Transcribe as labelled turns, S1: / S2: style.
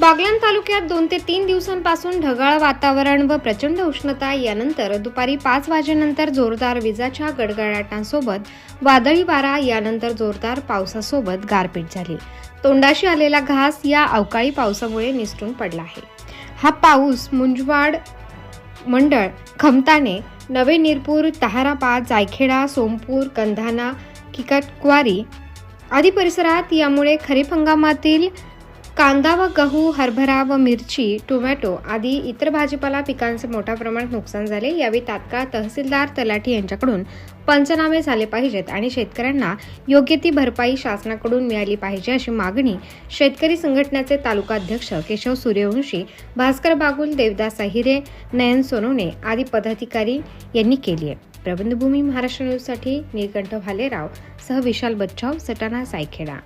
S1: बागलाण तालुक्यात दोन ते तीन दिवसांपासून ढगाळ वातावरण व प्रचंड उष्णता यानंतर दुपारी पाच वाजेनंतर जोरदार विजाच्या गडगडाटांसोबत वादळी वारा यानंतर जोरदार पावसासोबत गारपीट झाली. तोंडाशी आलेला घास या अवकाळी पावसामुळे निसटून पडला आहे. हा पाऊस मुंजवाड मंडळ खमताने नवे निरपूर तहाराबाद जायखेडा सोमपूर कंधाना किकटक्वारी आदी परिसरात यामुळे खरीप हंगामातील कांदा व गहू हरभरा व मिरची टोमॅटो आदी इतर भाजीपाला पिकांचे मोठ्या प्रमाणात नुकसान झाले. यावेळी तात्काळ तहसीलदार तलाठी यांच्याकडून पंचनामे झाले पाहिजेत आणि शेतकऱ्यांना योग्य ती भरपाई शासनाकडून मिळाली पाहिजे अशी मागणी शेतकरी संघटनेचे तालुका अध्यक्ष केशव सूर्यवंशी भास्कर बागुल देवदास अहिरे नयन सोनवणे आदी पदाधिकारी यांनी केली आहे. प्रबंधभूमी महाराष्ट्र न्यूजसाठी नीलकंठ भालेराव सह विशाल बच्चाव सटाणा सायखेडा.